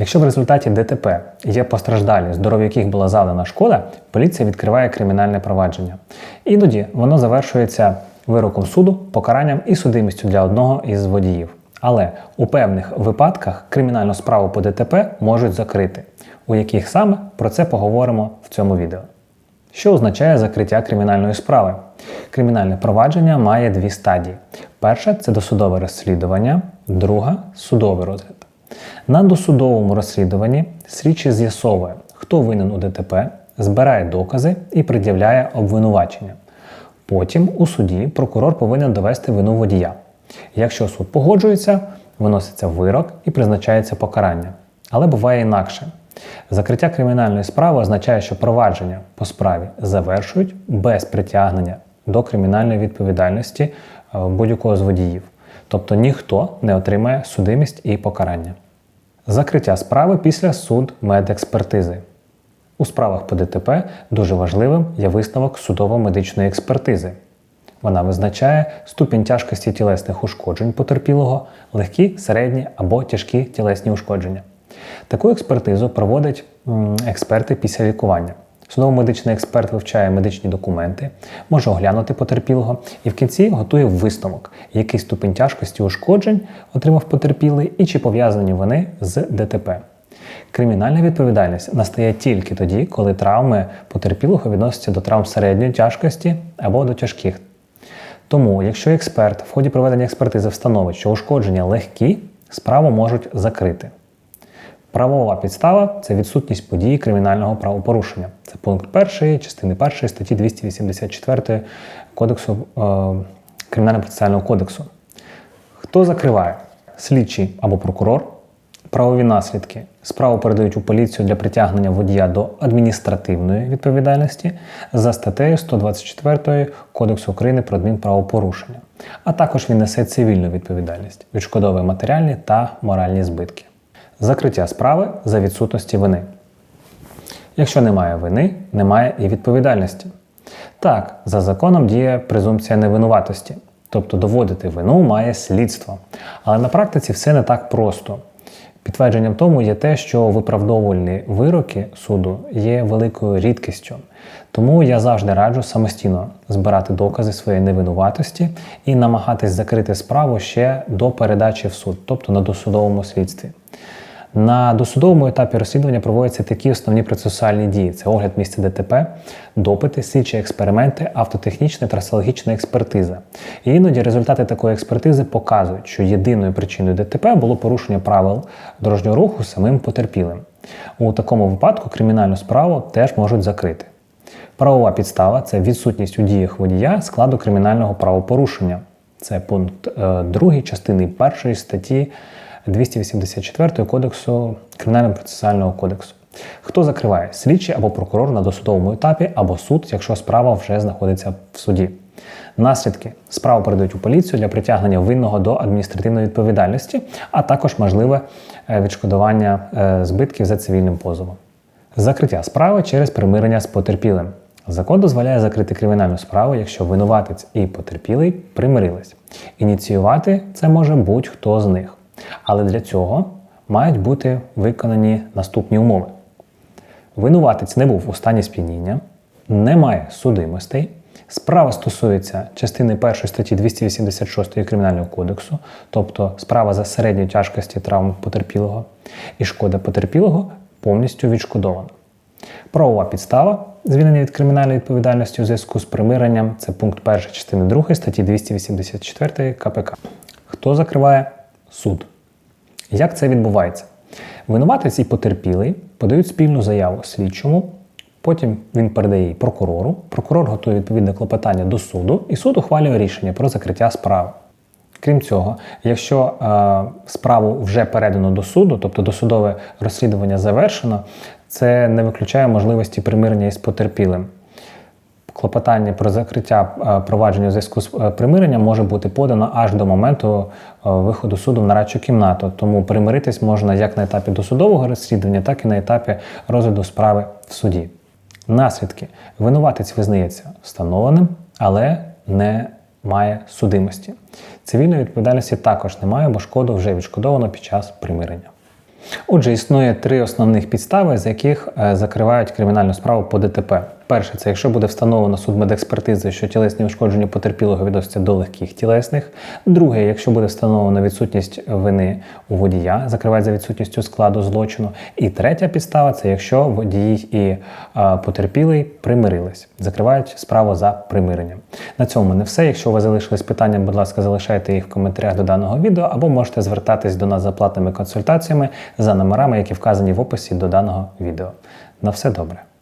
Якщо в результаті ДТП є постраждалі, здоров'ю яких була завдана шкода, поліція відкриває кримінальне провадження. Іноді воно завершується вироком суду, покаранням і судимістю для одного із водіїв. Але у певних випадках кримінальну справу по ДТП можуть закрити. У яких саме про це поговоримо в цьому відео. Що означає закриття кримінальної справи? Кримінальне провадження має дві стадії. Перша це досудове розслідування, друга судовий розгляд. На досудовому розслідуванні слідчий з'ясовує, хто винен у ДТП, збирає докази і пред'являє обвинувачення. Потім у суді прокурор повинен довести вину водія. Якщо суд погоджується, виноситься вирок і призначається покарання. Але буває інакше. Закриття кримінальної справи означає, що провадження по справі завершують без притягнення до кримінальної відповідальності е, будь-якого з водіїв. Тобто ніхто не отримає судимість і покарання. Закриття справи після суд медекспертизи. У справах по ДТП дуже важливим є висновок судово-медичної експертизи. Вона визначає ступінь тяжкості тілесних ушкоджень потерпілого, легкі, середні або тяжкі тілесні ушкодження. Таку експертизу проводять експерти після лікування. Судово-медичний експерт вивчає медичні документи, може оглянути потерпілого і в кінці готує висновок, який ступінь тяжкості ушкоджень отримав потерпілий і чи пов'язані вони з ДТП. Кримінальна відповідальність настає тільки тоді, коли травми потерпілого відносяться до травм середньої тяжкості або до тяжких. Тому, якщо експерт в ході проведення експертизи встановить, що ушкодження легкі, справу можуть закрити. Правова підстава це відсутність події кримінального правопорушення. Це пункт 1 частини 1 статті 284 Кодексу е, Кримінально-процесуального кодексу. Хто закриває? Слідчий або прокурор, правові наслідки. Справу передають у поліцію для притягнення водія до адміністративної відповідальності за статтею 124 Кодексу України про адмінправопорушення. А також він несе цивільну відповідальність, відшкодовує матеріальні та моральні збитки. Закриття справи за відсутності вини. Якщо немає вини, немає і відповідальності. Так, за законом діє презумпція невинуватості, тобто доводити вину має слідство. Але на практиці все не так просто. Підтвердженням тому є те, що виправдовувальні вироки суду є великою рідкістю. Тому я завжди раджу самостійно збирати докази своєї невинуватості і намагатись закрити справу ще до передачі в суд, тобто на досудовому слідстві. На досудовому етапі розслідування проводяться такі основні процесуальні дії: це огляд місця ДТП, допити, слідчі експерименти, автотехнічна та трасологічна експертиза. І іноді результати такої експертизи показують, що єдиною причиною ДТП було порушення правил дорожнього руху самим потерпілим. У такому випадку кримінальну справу теж можуть закрити. Правова підстава це відсутність у діях водія складу кримінального правопорушення. Це пункт 2 частини 1 статті 284 кодексу Кримінально-процесуального кодексу. Хто закриває слідчий або прокурор на досудовому етапі, або суд, якщо справа вже знаходиться в суді. Наслідки справу передають у поліцію для притягнення винного до адміністративної відповідальності, а також можливе е, відшкодування е, збитків за цивільним позовом. Закриття справи через примирення з потерпілим. Закон дозволяє закрити кримінальну справу, якщо винуватець і потерпілий примирились. Ініціювати це може будь-хто з них. Але для цього мають бути виконані наступні умови. Винуватець не був у стані сп'яніння, немає судимостей. Справа стосується частини 1 статті 286 Кримінального кодексу, тобто справа за середньої тяжкості травм потерпілого, і шкода потерпілого повністю відшкодована. Правова підстава звільнення від кримінальної відповідальності у зв'язку з примиренням це пункт 1 частини 2 статті 284 КПК. Хто закриває суд? Як це відбувається? Винуватець і потерпілий подають спільну заяву слідчому, потім він передає її прокурору, прокурор готує відповідне клопотання до суду, і суд ухвалює рішення про закриття справи. Крім цього, якщо е, справу вже передано до суду, тобто досудове розслідування завершено, це не виключає можливості примирення із потерпілим. Клопотання про закриття е, провадження у зв'язку з е, примиренням може бути подано аж до моменту е, виходу суду в нарадчу кімнату. Тому примиритись можна як на етапі досудового розслідування, так і на етапі розгляду справи в суді. Наслідки винуватець визнається встановленим, але не має судимості. Цивільної відповідальності також немає, бо шкоду вже відшкодовано під час примирення. Отже, існує три основних підстави, з яких закривають кримінальну справу по ДТП. Перше, це якщо буде встановлено судмедекспертизи, що тілесні ушкодження потерпілого відносяться до легких тілесних. Друге, якщо буде встановлено відсутність вини у водія, закривають за відсутністю складу злочину. І третя підстава це якщо водій і е, потерпілий примирились, закривають справу за примиренням. На цьому не все. Якщо у вас залишились питання, будь ласка, залишайте їх в коментарях до даного відео, або можете звертатись до нас за платними консультаціями за номерами, які вказані в описі до даного відео. На все добре.